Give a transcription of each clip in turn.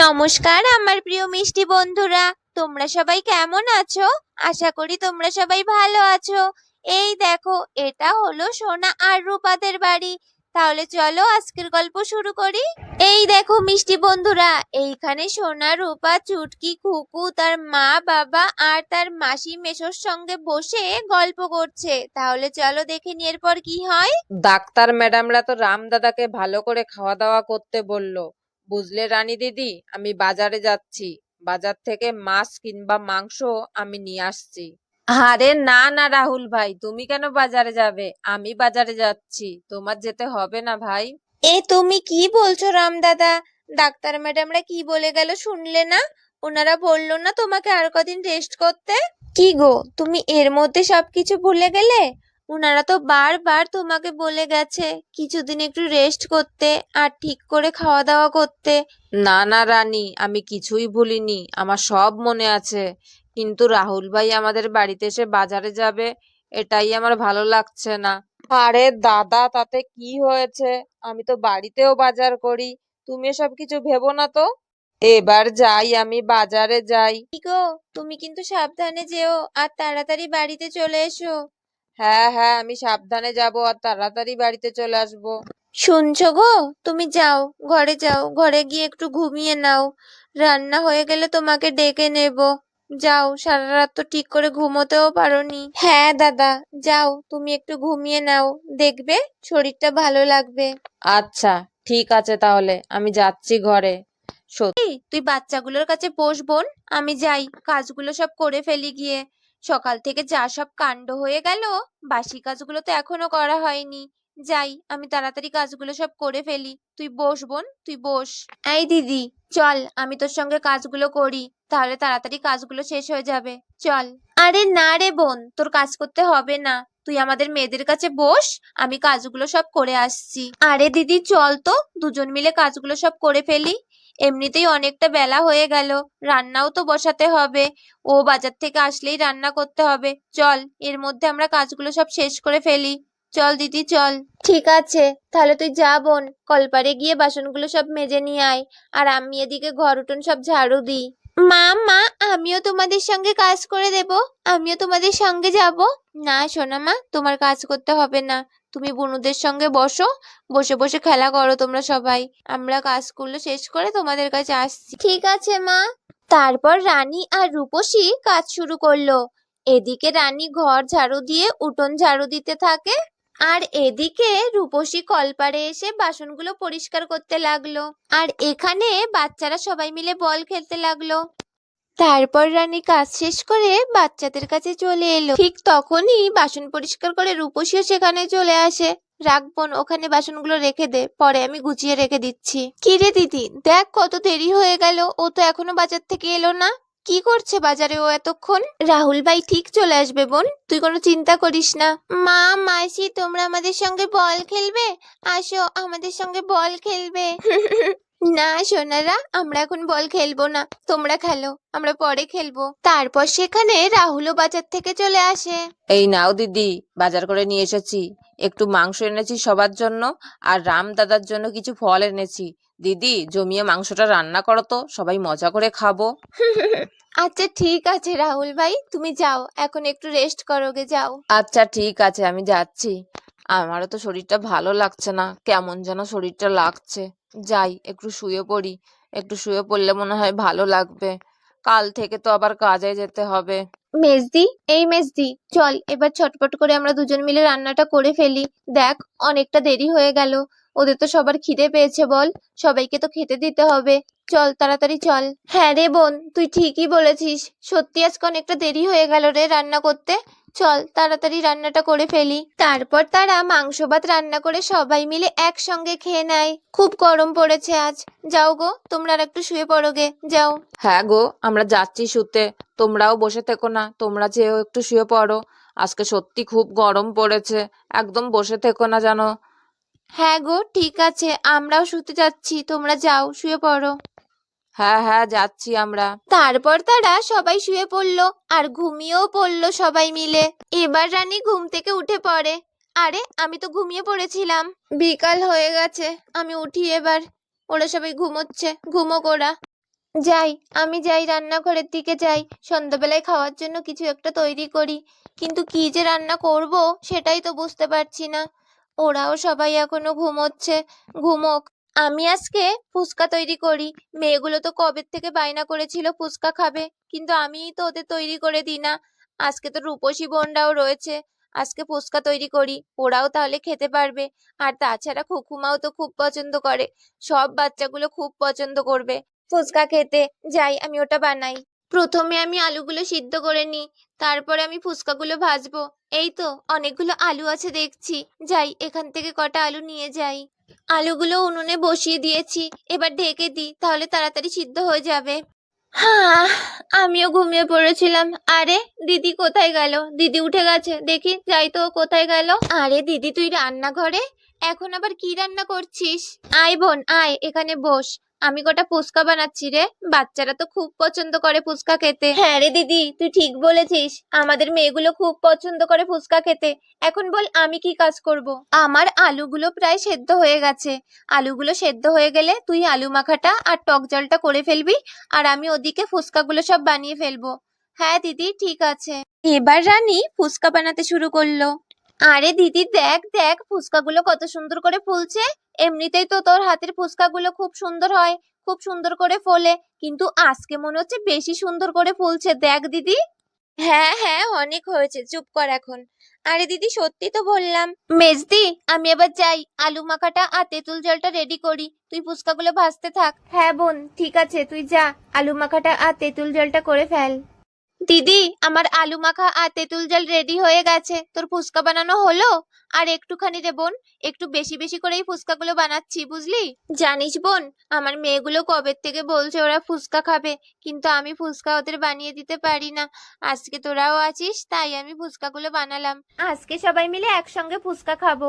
নমস্কার, আমার প্রিয় মিষ্টি বন্ধুরা। তোমরা সবাই কেমন আছো? আশা করি তোমরা সবাই ভালো আছো। এই দেখো, এটা হলো সোনা আর রূপাদের বাড়ি। তাহলে চলো আজকের গল্প শুরু করি। এই দেখো মিষ্টি বন্ধুরা, এইখানে সোনা, রূপা, চুটকি খুকু তার মা, বাবা আর তার মাসি মেশোর সঙ্গে বসে গল্প করছে। তাহলে চলো দেখে নি এরপর কি হয়। ডাক্তার ম্যাডামরা তো রাম দাদাকে ভালো করে খাওয়া দাওয়া করতে বলল। বুঝলে রানী দিদি আমি বাজারে যাচ্ছি। বাজার থেকে মাছ কিংবা মাংস আমি নিয়ে আসছি। আরে না না রাহুল ভাই তুমি কেন বাজারে যাবে? আমি বাজারে যাচ্ছি। তোমার যেতে হবে না ভাই। এ তুমি কি বলছো রাম দাদা? ডাক্তার ম্যাডামরা কি বলে গেল শুনলে না? ওনারা বলল না তোমাকে আর কদিন রেস্ট করতে? কি গো তুমি এর মধ্যে সবকিছু ভুলে গেলে? ওনারা তো বারবার তোমাকে বলে গেছে কিছুদিন একটু রেস্ট করতে আর ঠিক করে খাওয়া দাওয়া করতে। না না রানী আমি কিছুই ভুলিনি আমার সব মনে আছে। কিন্তু রাহুল ভাই আমাদের বাড়িতে এসে বাজারে যাবে এটাই আমার ভালো লাগছে না। আরে দাদা তাতে কি হয়েছে? আমি তো বাড়িতেও বাজার করি তুমি এসব কিছু ভেবো না তো? এবার যাই আমি বাজারে যাই। গো তুমি কিন্তু সাবধানে যেও আর তাড়াতাড়ি বাড়িতে চলে এসো। হ্যাঁ হ্যাঁ আমি সাবধানে যাব আর তাড়াতাড়ি বাড়িতে চলে আসব। শুনছো গো? তুমি যাও ঘরে যাও ঘরে গিয়ে একটু ঘুমিয়ে নাও। রান্না হয়ে গেলে তোমাকে ডেকে নেব। যাও সারা রাত তো ঠিক করে ঘুমোতেও পারোনি। হ্যাঁ দাদা যাও তুমি একটু ঘুমিয়ে নাও। দেখবে শরীরটা ভালো লাগবে। আচ্ছা ঠিক আছে তাহলে আমি যাচ্ছি ঘরে। সত্যি তুই বাচ্চাগুলোর কাছে বস বোন আমি যাই কাজগুলো সব করে ফেলি গিয়ে। সকাল থেকে যা সব কাণ্ড হয়ে গেল, বাসি কাজগুলো তো এখনও করা হয়নি। যাই, আমি তাড়াতাড়ি কাজগুলো সব করে ফেলি। তুই বস বোন, তুই বস। এই দিদি, চল, আমি তোর সঙ্গে কাজগুলো করি। তাহলে তাড়াতাড়ি কাজগুলো শেষ হয়ে যাবে। চল। আরে না রে বোন, তোর কাজ করতে হবে না। তুই আমাদের মেয়েদের কাছে বস, আমি কাজগুলো সব করে আসছি। আরে দিদি, চল তো, দুজন মিলে কাজগুলো সব করে ফেলি। এমনিতেই অনেকটা বেলা হয়ে গেল। রান্নাও তো বসাতে হবে। ও বাজার থেকে আসলেই রান্না করতে হবে। চল এর মধ্যে আমরা কাজগুলো সব শেষ করে ফেলি। চল দিদি চল। ঠিক আছে তাহলে তুই যা বোন কলপারে গিয়ে বাসনগুলো সব মেজে নিয়ে আয়। আর আমি এদিকে ঘর উঠোন সব ঝাড়ু দিই। মা মা আমিও তোমাদের সঙ্গে কাজ করে দেব। আমিও তোমাদের সঙ্গে যাব। না সোনা মা তোমার কাজ করতে হবে না। তুমি বুনুদের সঙ্গে বসো, বসে বসে খেলা করো তোমরা সবাই। আমরা কাজগুলো শেষ করে তোমাদের কাছে আসছি। ঠিক আছে, মা। তারপর রানী আর রূপসী কাজ শুরু করল। এদিকে রানী ঘর ঝাড়ু দিয়ে উঠোন ঝাড়ু দিতে থাকে, আর এদিকে রূপসী কলপারে এসে বাসনগুলো পরিষ্কার করতে লাগল। আর এখানে বাচ্চারা সবাই মিলে বল খেলতে লাগল। তারপর রানী কাজ শেষ করে বাচ্চাদের কাছে চলে এলো। ঠিক তখনই বাসন পরিষ্কার করে রূপসীও সেখানে চলে আসে। রাখবন ওখানে বাসনগুলো রেখে দে, পরে আমি গুছিয়ে রেখে দিচ্ছি। কি রে দিদি, দেখ কত দেরি হয়ে গেল, ও তো এখনও বাজার থেকে এলো না। কি করছে বাজারে ও এতক্ষণ? রাহুল ভাই ঠিক চলে আসবে বোন, তুই কোনো চিন্তা করিস না। মা, মাসি, তোমরা আমাদের সঙ্গে বল খেলবে? আসো, আমাদের সঙ্গে বল খেলবে। না সোনারা আমরা এখন বল খেলব না। তোমরা খেলো আমরা পরে খেলব। তারপর সেখানে রাহুলও বাজার থেকে চলে আসে। এই নাও দিদি বাজার করে নিয়ে এসেছি। একটু মাংস এনেছি সবার জন্য আর রাম দাদার জন্য কিছু ফল এনেছি। দিদি জমিয়ে মাংসটা রান্না করো তো সবাই মজা করে খাব। আচ্ছা ঠিক আছে রাহুল ভাই তুমি যাও এখন একটু রেস্ট করোগে যাও। আচ্ছা ঠিক আছে আমি যাচ্ছি। আমারও তো শরীরটা ভালো লাগছে না। কেমন যেন শরীরটা লাগছে। যাই, একটু শুয়ে পড়ি। একটু শুয়ে পড়লে মনে হয় ভালো লাগবে। কাল থেকে তো আবার কাজে যেতে হবে। মেজদি, এই মেজদি, চল এবার ছটপট করে আমরা দুজন মিলে রান্নাটা করে ফেলি। দেখ, অনেকটা দেরি হয়ে গেল। ওদের তো সবার খিদে পেয়েছে বল। সবাইকে তো খেতে দিতে হবে। চল, তাড়াতাড়ি চল। হ্যাঁ রে বোন, তুই ঠিকই বলেছিস। সত্যি আজকে অনেকটা দেরি হয়ে গেল রে রান্না করতে। চল তাড়াতাড়ি রান্নাটা করে ফেলি। তারপর তারা মাংস ভাত রান্না করে সবাই মিলে একসঙ্গে খেয়ে নেয়। খুব গরম পড়েছে আজ। যাও গো তোমরা আর একটু শুয়ে পড়ো গে। যাও। হ্যাঁ গো আমরা যাচ্ছি শুতে। তোমরাও বসে থেকো না তোমরা যেও একটু শুয়ে পড়ো। আজকে সত্যি খুব গরম পড়েছে একদম বসে থেকো না জানো হ্যাঁ গো ঠিক আছে আমরাও শুতে যাচ্ছি। তোমরা যাও শুয়ে পড়ো। হ্যাঁ হ্যাঁ যাচ্ছি আমরা। তারপর তারা সবাই শুয়ে পড়ল আর ঘুমিয়েও পড়ল সবাই মিলে। এবার রানী ঘুম থেকে উঠে পড়ে। আরে, আমি তো ঘুমিয়ে পড়েছিলাম। বিকাল হয়ে গেছে, আমি উঠি এবার। ওরা সবাই ঘুমোচ্ছে ঘুমোক ওরা যাই, আমি যাই রান্নাঘরের দিকে যাই। সন্ধ্যাবেলায় খাওয়ার জন্য কিছু একটা তৈরি করি। কিন্তু কি যে রান্না করব, সেটাই তো বুঝতে পারছি না। ওরাও সবাই এখনও ঘুমোচ্ছে, ঘুমোক। আমি আজকে ফুচকা তৈরি করি। মেয়েগুলো তো কবে থেকে বায়না করেছিল ফুচকা খাবে। কিন্তু আমিই তো ওদের তৈরি করে দিই না। আজকে তো রূপসী বোনরাও রয়েছে। আজকে ফুচকা তৈরি করি। ওরাও তাহলে খেতে পারবে। আর তাছাড়া খুকুমাও তো খুব পছন্দ করে। সব বাচ্চাগুলো খুব পছন্দ করবে। ফুচকা খেতে। যাই, আমি ওটা বানাই। প্রথমে আমি আলুগুলো সিদ্ধ করে নিই। তারপরে আমি ফুচকাগুলো ভাজবো। এই তো, অনেকগুলো আলু আছে দেখছি। যাই, এখান থেকে কটা আলু নিয়ে যাই। আলুগুলো উনুনে বসিয়ে দিয়েছি। এবার ঢেকে দিই তাহলে তাড়াতাড়ি সিদ্ধ হয়ে যাবে। হ্যাঁ আমিও ঘুমিয়ে পড়েছিলাম। আরে দিদি কোথায় গেল? দিদি উঠে গেছে। দেখি যাই তো কোথায় গেল? আরে দিদি তুই রান্নাঘরে? এখন আবার কি রান্না করছিস? আয় বোন আয় এখানে বস। আমি কটা ফুচকা বানাচ্ছি রে। বাচ্চারা তো খুব পছন্দ করে ফুচকা খেতে। হ্যাঁ রে দিদি তুই ঠিক বলেছিস। আমাদের মেয়েগুলো খুব পছন্দ করে ফুচকা খেতে। এখন বল আমি কি কাজ করব? আমার আলুগুলো প্রায় সেদ্ধ হয়ে গেছে। আলুগুলো সেদ্ধ হয়ে গেলে তুই আলু মাখাটা আর টক জলটা করে ফেলবি আর আমি ওদিকে ফুচকাগুলো সব বানিয়ে ফেলব। হ্যাঁ দিদি ঠিক আছে। এবার রানী ফুচকা বানাতে শুরু করল। আরে দিদি দেখ দেখ ফুচকাগুলো কত সুন্দর করে ফুলছে। এমনিতেই তো তোর হাতের ফুচকাগুলো খুব সুন্দর হয় খুব সুন্দর করে ফোলে। কিন্তু আজকে মনে হচ্ছে বেশি সুন্দর করে ফুলছে। দেখ দিদি। হ্যাঁ হ্যাঁ অনেক হয়েছে। চুপ কর এখন। আরে দিদি সত্যি তো বললাম। মেজদি আমি এবার যাই। আলু মাখাটা আর তেঁতুল জলটা রেডি করি। তুই ফুচকাগুলো ভাজতে থাক। হ্যাঁ বোন ঠিক আছে। তুই যা। আলু মাখাটা আর তেঁতুল জলটা করে ফেল। দিদি, আমার আলু মাখা আর তেঁতুল জল রেডি হয়ে গেছে। তোর ফুচকা বানানো হলো? আর একটুখানি রে বোন, একটু বেশি বেশি করেই ফুচকাগুলো বানাচ্ছি, বুঝলি? জানিস বোন, আমার মেয়েগুলো কবে থেকে বলছে ওরা ফুচকা খাবে, কিন্তু আমি ফুচকা ওদের বানিয়ে দিতে পারি না। আজকে তোরাও আছিস, তাই আমি ফুচকাগুলো বানালাম। আজকে সবাই মিলে একসঙ্গে ফুচকা খাব।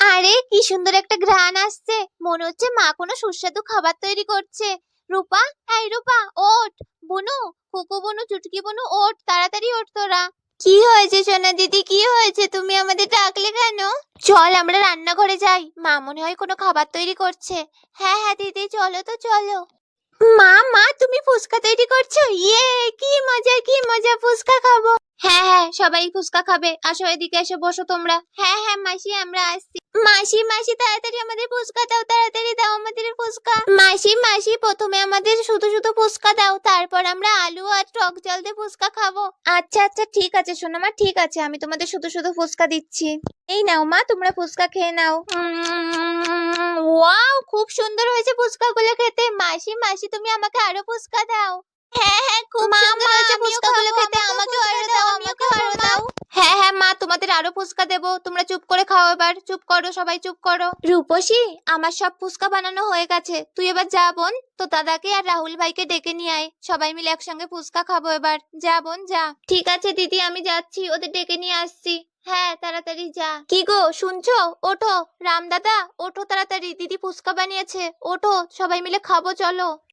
আরে, কি সুন্দর একটা ঘ্রাণ আসছে। মনে হচ্ছে মা কোনো সুস্বাদু খাবার তৈরি করছে। রূপা এই রূপা ওঠ। বুনু কুকু বুনু চুটকি বুনু ওঠ তাড়াতাড়ি ওঠ তোরা। কি হয়েছে সোনা দিদি কি হয়েছে? তুমি আমাদের ডাকলে কেন? চল আমরা রান্নাঘরে যাই। মা মনে হয় কোনো খাবার তৈরি করছে। হ্যাঁ হ্যাঁ দিদি চলো তো চলো। মা মা তুমি ফুচকা তৈরি করছ? ইয়ে কি মজা কি মজা ফুচকা খাব। হ্যাঁ হ্যাঁ সবাই ফুচকা খাবে। আসো এদিকে এসে বসো তোমরা। হ্যাঁ হ্যাঁ মাসি আমরা আসছি। মাসি মাসি তাড়াতাড়ি আমাদের ফুচকা দাও তাড়াতাড়ি দাও মাসি মাসি প্রথমে আমাদের শুধু শুধু ফুচকা দাও তারপর আমরা আলু আর টক জল দিয়ে ফুচকা খাব। আচ্ছা আচ্ছা ঠিক আছে শোনো মা ঠিক আছে আমি তোমাদের শুধু শুধু ফুচকা দিচ্ছি। এই নাও মা তোমরা ফুচকা খেয়ে নাও। ওয়াও খুব সুন্দর হয়েছে ফুচকাগুলো খেতে। মাসি মাসি তুমি আমাকে আরও ফুচকা দাও। হ্যাঁ হ্যাঁ খুব সুন্দর হয়েছে ফুচকাগুলো খেতে আমাকেও আরও দাও আমাকে আরও দাও। হ্যাঁ হ্যাঁ মা তোমাদের আরও ফুচকা দেবো। তোমরা চুপ করে খাও এবার। চুপ করো সবাই চুপ করো। রূপসী আমার সব ফুচকা বানানো হয়ে গেছে। তুই এবার যা বোন। তো দাদাকে আর রাহুল ভাইকে ডেকে নিয়ে আয়। সবাই মিলে একসঙ্গে ফুচকা খাব এবার। যা বোন যা। ঠিক আছে দিদি আমি যাচ্ছি। ওদের ডেকে নিয়ে আসছি। হ্যাঁ তাড়াতাড়ি যা। কি গো শুনছো? ওঠো। রাম দাদা ওঠো তাড়াতাড়ি। দিদি ফুচকা বানিয়েছে। ওঠো সবাই মিলে খাব চলো।